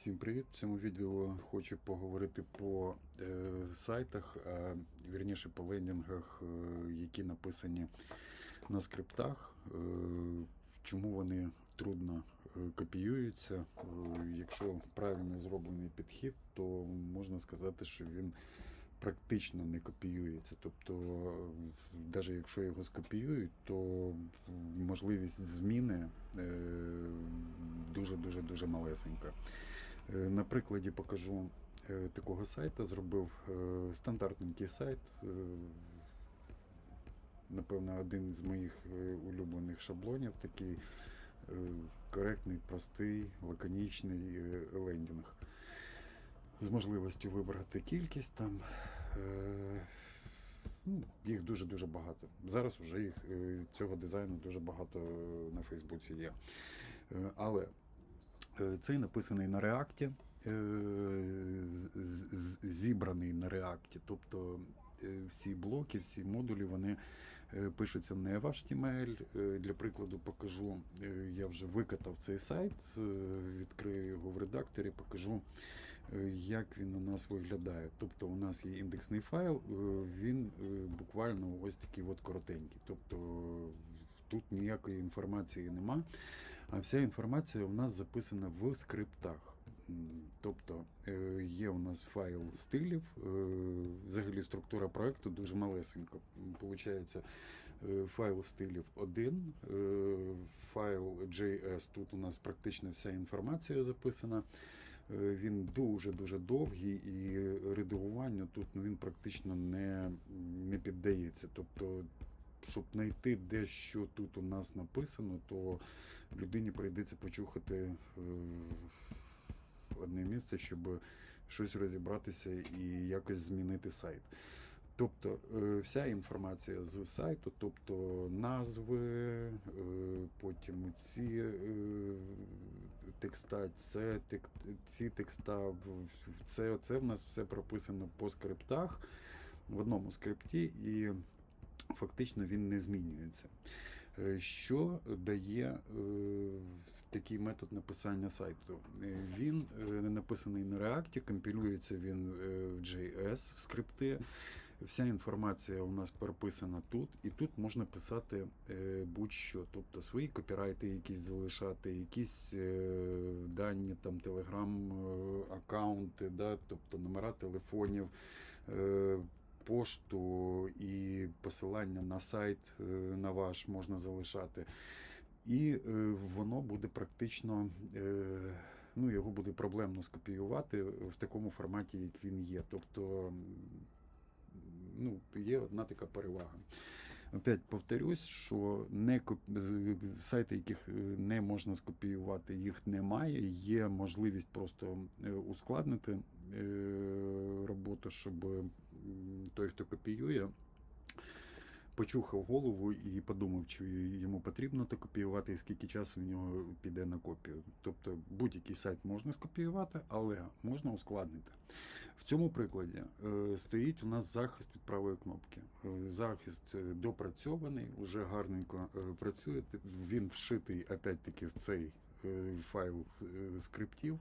Всім привіт! В цьому відео хочу поговорити по е, сайтах, а вірніше по лендінгах, е, які написані на скриптах. Е, чому вони трудно е, копіюються. Е, якщо правильно зроблений підхід, то можна сказати, що він практично не копіюється. Тобто, навіть якщо його скопіюють, то можливість зміни е, дуже-дуже дуже малесенька. Е, На прикладі покажу е, такого сайта. Зробив е, стандартненький сайт. Напевно, один з моїх улюблених шаблонів. Такий коректний, простий, лаконічний лендінг. З можливістю вибрати кількість там. Ну, їх дуже-дуже багато. Зараз вже їх цього дизайну дуже багато на Фейсбуці є. Але Цей написаний на реакті, е, зібраний на реакті. Тобто е, всі блоки, всі модулі вони е, пишуться не в HTML. Е, Для прикладу покажу, е, я вже викатав цей сайт, е, відкрию його в редакторі, покажу, е, як він у нас виглядає. Тобто у нас є індексний файл, е, він е, буквально ось такий от коротенький. Тобто тут ніякої інформації нема. А вся інформація у нас записана в скриптах. Тобто е, є у нас файл стилів. е, Взагалі структура проекту дуже малесенька. Получається е, файл стилів 1, е, файл JS. Тут у нас практично вся інформація записана. Він дуже-дуже довгий і редагуванню тут ну, він практично не, не піддається. Тобто щоб знайти де що тут у нас написано, то людині прийдеться почухати е, одне місце, щоб щось розібратися і якось змінити сайт. Тобто е, вся інформація з сайту, тобто назви, е, потім ці текста, це ці текста, це, це в нас все прописано по скриптах в одному скрипті, і фактично він не змінюється. Е, Що дає е, такий метод написання сайту? Е, Він написаний на React, компілюється він в JS в скрипти. Вся інформація у нас прописана тут, і тут можна писати будь-що, тобто свої копірайти якісь залишати, якісь дані, там телеграм е, аккаунти, да, тобто номера телефонів. Пошту і посилання на сайт е, на ваш можна залишати. І е, воно буде практично, е, ну, його буде проблемно скопіювати в такому форматі, як він є. Тобто, ну, є одна така перевага. Опять повторюсь, що не коп- сайти, яких не можна скопіювати, їх немає. Є можливість просто ускладнити роботу, щоб той, хто копіює, почухав голову і подумав, чи йому потрібно то копіювати, і скільки часу в нього піде на копію. Тобто будь-який сайт можна скопіювати, але можна ускладнити. В цьому прикладі е, стоїть у нас захист від правої кнопки. Е, Захист е, допрацьований, вже гарненько працює. Він вшитий опять-таки в цей файл скриптів.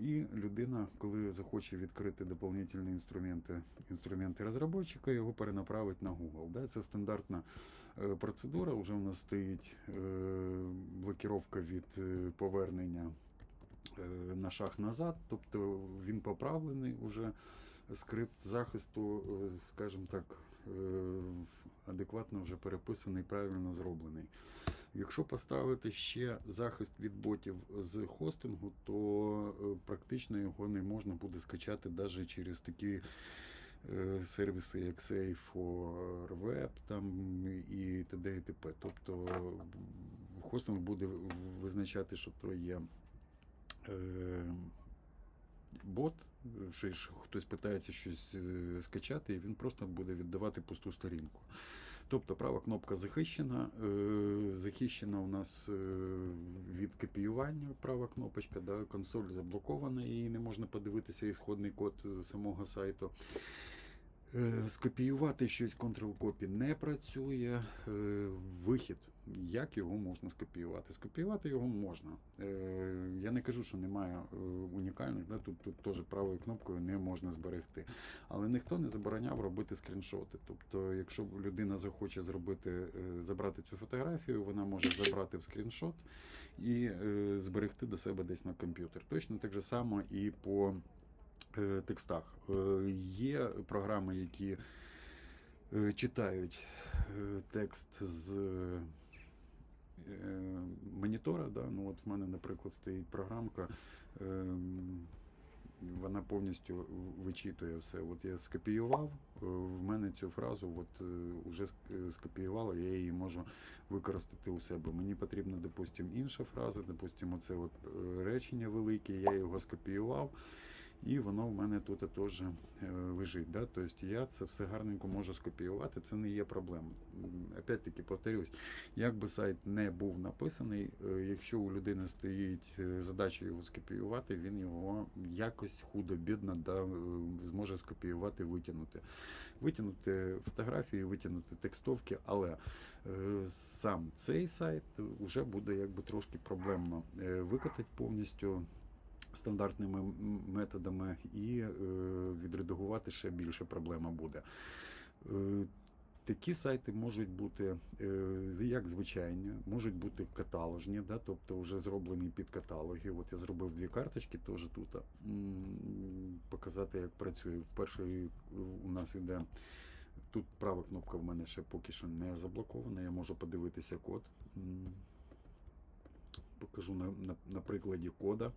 І людина, коли захоче відкрити доповнительні інструменти, інструменти розробника, його перенаправить на Google. Да? Це стандартна е, процедура. Вже у нас стоїть е, блокіровка від е, повернення на шаг назад, тобто він поправлений уже скрипт захисту, скажімо так, адекватно вже переписаний, правильно зроблений. Якщо поставити ще захист від ботів з хостингу, то е, практично його не можна буде скачати навіть через такі е, сервіси, як Safe4Web там і т.д. і т.п. Тобто хостинг буде визначати, що то є е, бот, що хтось питається щось скачати, і він просто буде віддавати пусту сторінку. Тобто права кнопка захищена. е, Захищена у нас е, від копіювання права кнопочка, да, консоль заблокована, і не можна подивитися ісходний код е, самого сайту. Скопіювати щось Ctrl-Copy не працює. Вихід Як його можна скопіювати? Скопіювати його можна. Е, Я не кажу, що немає е, унікальних, да? тут, тут теж правою кнопкою не можна зберегти. Але ніхто не забороняв робити скріншоти. Тобто, якщо людина захоче зробити, е, забрати цю фотографію, вона може забрати в скріншот і зберегти до себе десь на комп'ютер. Точно так же само і по текстах. Є програми, які читають текст з монітора. Да? Ну, от в мене, наприклад, стоїть програмка. ем, Вона повністю вичитує все. От я скопіював, е, в мене цю фразу от, вже скопіювала, я її можу використати у себе. Мені потрібна, допустимо, інша фраза, допустимо, це от е, речення велике, я його скопіював, і воно в мене тут теж е, лежить. Да? Тобто я це все гарненько можу скопіювати, це не є проблема. Опять-таки повторюсь, як би сайт не був написаний, е, якщо у людини стоїть е, задача його скопіювати, він його якось худо-бідно да, зможе скопіювати, витягнути. Витягнути фотографії, витягнути текстовки, але сам цей сайт вже буде якби трошки проблемно викатати повністю стандартними методами і е, відредагувати ще більше проблема буде. Е, Такі сайти можуть бути е, як звичайні, можуть бути каталожні, да, тобто вже зроблені під каталоги. От я зробив дві карточки теж тут. Показати, як працює. В першій у нас іде тут права кнопка в мене ще поки що не заблокована. Я можу подивитися код. Покажу на, на, на прикладі кода.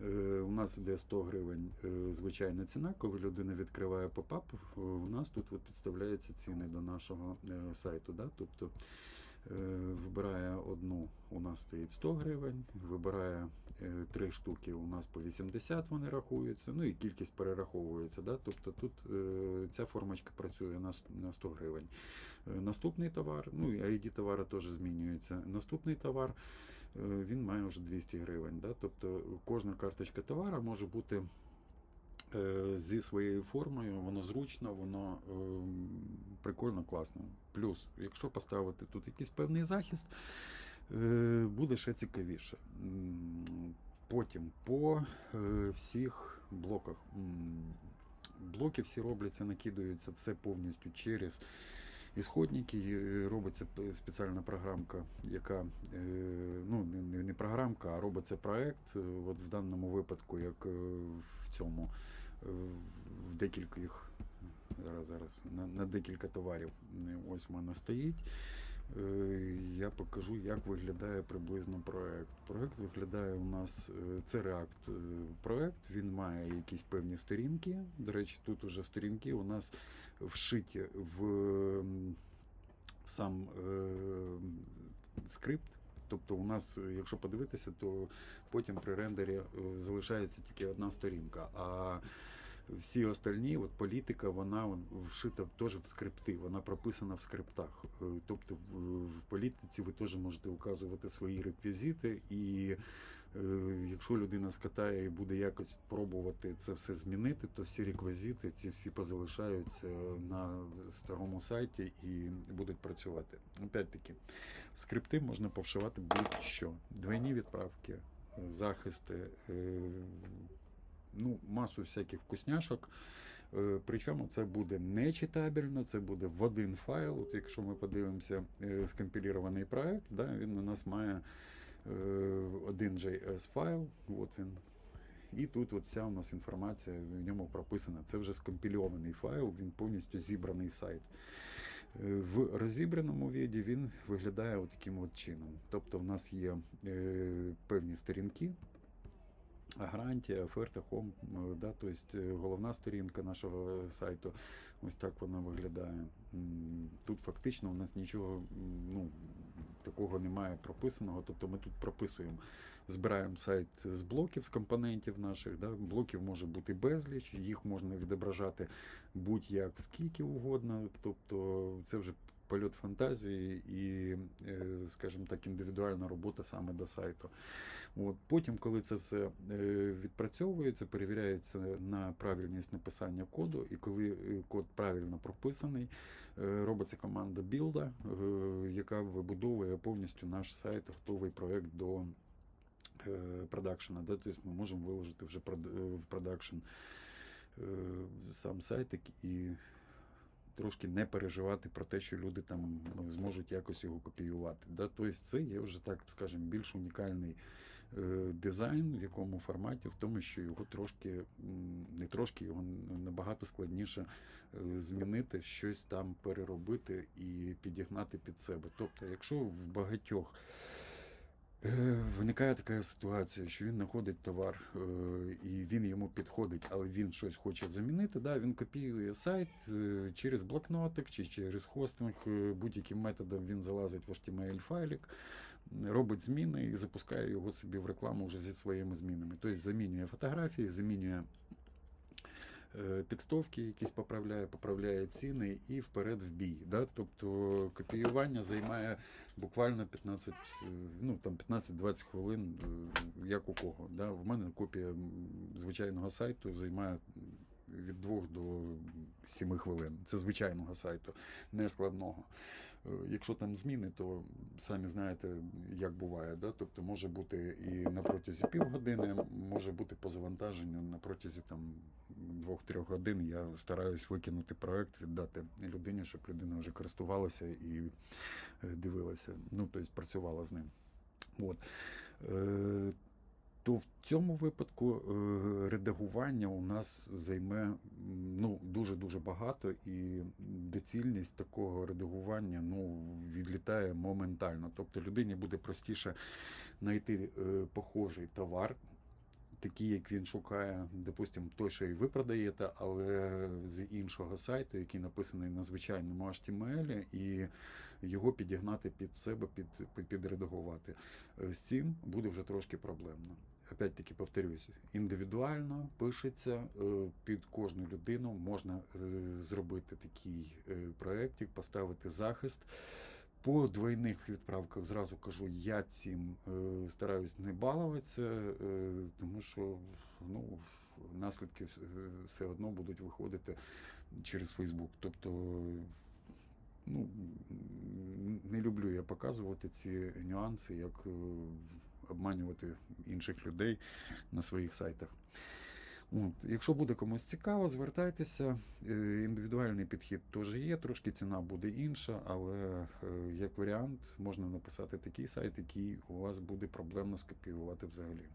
Е, у нас йде 100 гривень е, звичайна ціна. Коли людина відкриває попап, е, у нас тут от підставляються ціни до нашого сайту. Да? Тобто вибирає одну, у нас стоїть 100 гривень, вибирає три штуки, у нас по 80 вони рахуються, ну і кількість перераховується. Да? Тобто тут ця формочка працює на 100 гривень. Е, Наступний товар, ну і ID товара теж змінюється. Наступний товар е, він має вже 200 гривень. Да? Тобто кожна карточка товара може бути е, зі своєю формою, воно зручно, воно прикольно, класно. Плюс, якщо поставити тут якийсь певний захист, буде ще цікавіше. Потім по всіх блоках. Блоки всі робляться, накидаються все повністю через ісходники. Е, Робиться спеціальна програмка, яка е, ну, не, програмка, а робиться проект. Е, От в даному випадку, як в цьому, в декількох зараз, зараз на, на декілька товарів. Ось в мене стоїть. Е, Я покажу, як виглядає приблизно проект. Проект виглядає у нас е, це React е, проект. Він має якісь певні сторінки. До речі, тут уже сторінки у нас вшиті в, в сам в скрипт. Тобто, у нас, якщо подивитися, то потім при рендері залишається тільки одна сторінка. А всі остальні, от політика, вона вшита теж в скрипти, вона прописана в скриптах. Е, Тобто в, політиці ви теж можете указувати свої реквізити, і е, якщо людина скатає і буде якось пробувати це все змінити, то всі реквізити, ці всі позалишаються на старому сайті і будуть працювати. Опять-таки, в скрипти можна повшивати будь-що. Двойні відправки, е, захисти. Ну, масу всяких вкусняшок. Е, Причому це буде не читабельно, це буде в один файл. От якщо ми подивимося е, скомпілірований проект, да, він у нас має е, один JS файл. От він. І тут от вся у нас інформація в ньому прописана. Це вже скомпільований файл, він повністю зібраний сайт. В розібраному віді він виглядає от таким от чином. Тобто в нас є певні сторінки, гарантія, оферта, хом, е, да, тобто головна сторінка нашого сайту. Ось так вона виглядає. Тут фактично у нас нічого ну, такого немає прописаного. Тобто ми тут прописуємо, збираємо сайт з блоків, з компонентів наших. Да. Блоків може бути безліч, їх можна відображати будь-як скільки угодно. Тобто це вже польот фантазії і, е, скажімо так, індивідуальна робота саме до сайту. От. Потім, коли це все відпрацьовується, перевіряється на правильність написання коду, і коли е, код правильно прописаний, робиться команда білда, яка вибудовує повністю наш сайт, готовий проект до е, продакшена. Да? Тобто ми можемо виложити вже е, в продакшн е, сам сайтик і трошки не переживати про те, що люди там ну, зможуть якось його копіювати. Да? Тобто це є вже так, скажімо, більш унікальний е, дизайн, в якому форматі, в тому, що його трошки, не трошки, його набагато складніше е, змінити, щось там переробити і підігнати під себе. Тобто, якщо в багатьох Виникає така ситуація, що він знаходить товар е, і він йому підходить, але він щось хоче замінити. Да, він копіює сайт е, через блокнотик чи через хостинг, е, будь-яким методом він залазить в HTML файлик, робить зміни і запускає його собі в рекламу вже зі своїми змінами. Тобто замінює фотографії, замінює е, текстовки, якісь поправляє, поправляє ціни і вперед в бій. Да? Тобто копіювання займає буквально 15, е, ну там 15-20 хвилин, е, як у кого. Да? В мене копія звичайного сайту займає від 2 до 7 хвилин. Це звичайного сайту, не складного. Е, Якщо там зміни, то самі знаєте, як буває. Да? Тобто може бути і на протязі півгодини, може бути по завантаженню на протязі там 2-3 годин. Я стараюсь викинути проект, віддати людині, щоб людина вже користувалася і е, дивилася, ну тобто працювала з ним. От. То в цьому випадку е, редагування у нас займе ну, дуже-дуже багато, і доцільність такого редагування ну, відлітає моментально. Тобто людині буде простіше знайти е, похожий товар, такий, як він шукає, допустимо, той, що і ви продаєте, але з іншого сайту, який написаний на звичайному HTML, і його підігнати під себе, під, під, підредагувати. Е, З цим буде вже трошки проблемно. Опять-таки повторюсь, індивідуально пишеться е, під кожну людину, можна е, зробити такий проєктик, поставити захист. По двойних відправках зразу кажу, я цим е, стараюсь не балуватися, е, тому що ну, наслідки е, все одно будуть виходити через Фейсбук. Тобто, ну, не люблю я показувати ці нюанси, як е, обманювати інших людей на своїх сайтах. От, якщо буде комусь цікаво, звертайтеся. Е, Індивідуальний підхід теж є, трошки ціна буде інша, але е, як варіант можна написати такий сайт, який у вас буде проблемно скопіювати взагалі.